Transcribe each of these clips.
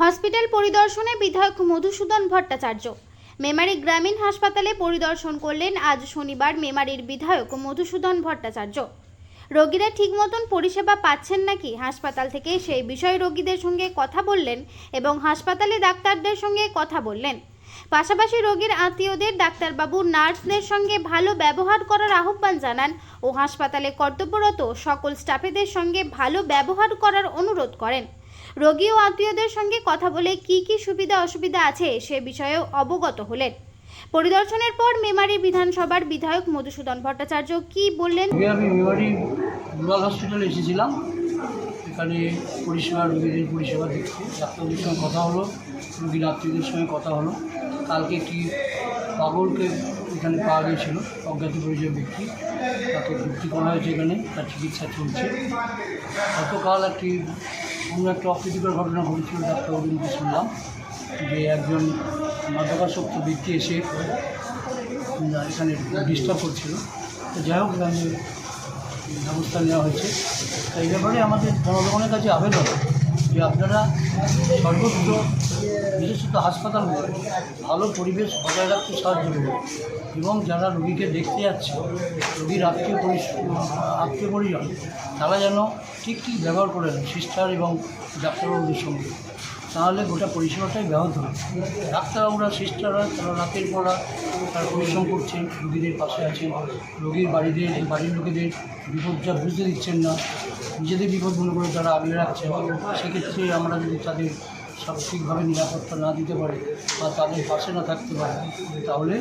Hospital পরিদর্শনে বিধায়ক মধুসূদন ভট্টাচার্য। মেমারি গ্রামীণ হাসপাতালে পরিদর্শন করলেন আজ শনিবার মেমারির বিধায়ক মধুসূদন ভট্টাচার্য। রোগীরা ঠিক মতন পরিষেবা পাচ্ছেন নাকি? হাসপাতাল থেকে সেই বিষয়ে রোগীদের সঙ্গে কথা বললেন এবং হাসপাতালে ডাক্তারদের সঙ্গে কথা বললেন। পাশাপাশি রোগীর আত্মীয়দের, ডাক্তারবাবু, নার্সদের সঙ্গে ভালো ব্যবহার করার আহ্বান জানান ও হাসপাতালে কর্তব্যরত সকল স্টাফেদের সঙ্গে ভালো ব্যবহার করার অনুরোধ করেন। রোগী ও আত্মীয়দের সঙ্গে কথা বলে কি কি সুবিধা অসুবিধা আছে সে বিষয়েও অবগত হলেন। পরিদর্শনের পর মেমারি বিধানসভার বিধায়ক মধুসূদন ভট্টাচার্য কি বললেন? আমি মেমারি রুরাল হসপিটালে এসেছিলাম। এখানে পরিষেবা, রোগীদের পরিষেবা দেখতে ডাক্তারদের সঙ্গে কথা হলো, রোগীর আত্মীয়দের সঙ্গে কথা হলো। কালকে একটি পাগলকে এখানে পাওয়া গিয়েছিল, অজ্ঞাত পরিচয় ব্যক্তি, তাকে ভর্তি করা হয়েছে এখানে, তার চিকিৎসা চলছে। গতকাল একটি অন্য একটা অপ্রীতিকর ঘটনা ঘটেছিল, ডাক্তার অরবিন্দ শুনলাম, যে একজন মাদকাসক্ত ব্যক্তি এসে এখানে ডিস্টার্ব করছিল। তো যাই হোক, এখানে ব্যবস্থা নেওয়া হয়েছে। তো এই ব্যাপারে আমাদের জনগণের কাছে আবেদন যে আপনারা সর্বত্র বিশেষত হাসপাতালগুলো ভালো পরিবেশ বজায় রাখতে সাহায্য করবে। এবং যারা রোগীকে দেখতে যাচ্ছে, রোগীর আত্মীয় আত্মীয় পরিজন, তারা যেন ঠিক ঠিক ব্যবহার করেন সিস্টার এবং ডাক্তারবাবুদের সঙ্গে। তাহলে গোটা পরিষেবাটাই ব্যাহত হবে। ডাক্তারবাবুরা সিস্টাররা তারা রাতের পড়া তারা পরিশ্রম করছেন রোগীদের পাশে আছেন, রোগীর বাড়িদের বাড়ির লোকেদের বিপদটা বুঝতে দিচ্ছেন না, নিজেদের বিপদ মনে করে তারা আগলে রাখছেন। সেক্ষেত্রে আমরা যদি তাদের সব নিরাপত্তা না দিতে পারে বা তাদের পাশে না থাকতে পারে, তাহলে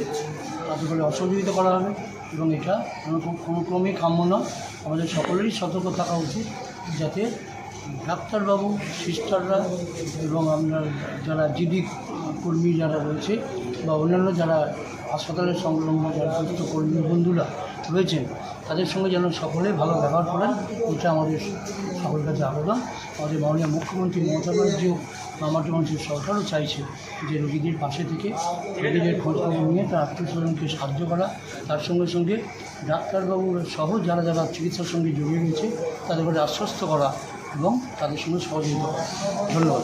তাদের করে অসহযোগিতা করা হবে এবং এটা কোনো কোনো ক্রমেই কাম্য না আমাদের সকলেরই সতর্ক থাকা উচিত যাতে ডাক্তারবাবু, সিস্টাররা এবং আপনার যারা জিডি কর্মী যারা রয়েছে বা অন্যান্য যারা হাসপাতালের সংলগ্ন যারা সুস্থ কর্মী বন্ধুরা রয়েছেন তাদের সঙ্গে যেন সকলে ভালো ব্যবহার করেন, এটা আমাদের সকলের কাছে আবেদন। আমাদের মাননীয় মুখ্যমন্ত্রী মমতা ব্যানার্জি বা আমাদের মানুষের সরকারও চাইছে যে রোগীদের পাশে থেকে রোগীদের খোঁজখবর নিয়ে তার আত্মীয় স্বজনকে সাহায্য করা। তার সঙ্গে সঙ্গে ডাক্তারবাবু সহ যারা যারা চিকিৎসার সঙ্গে জড়িয়ে রয়েছে তাদেরকে আশ্বস্ত করা এবং তাদের সঙ্গে সহযোগিতা করা। ধন্যবাদ।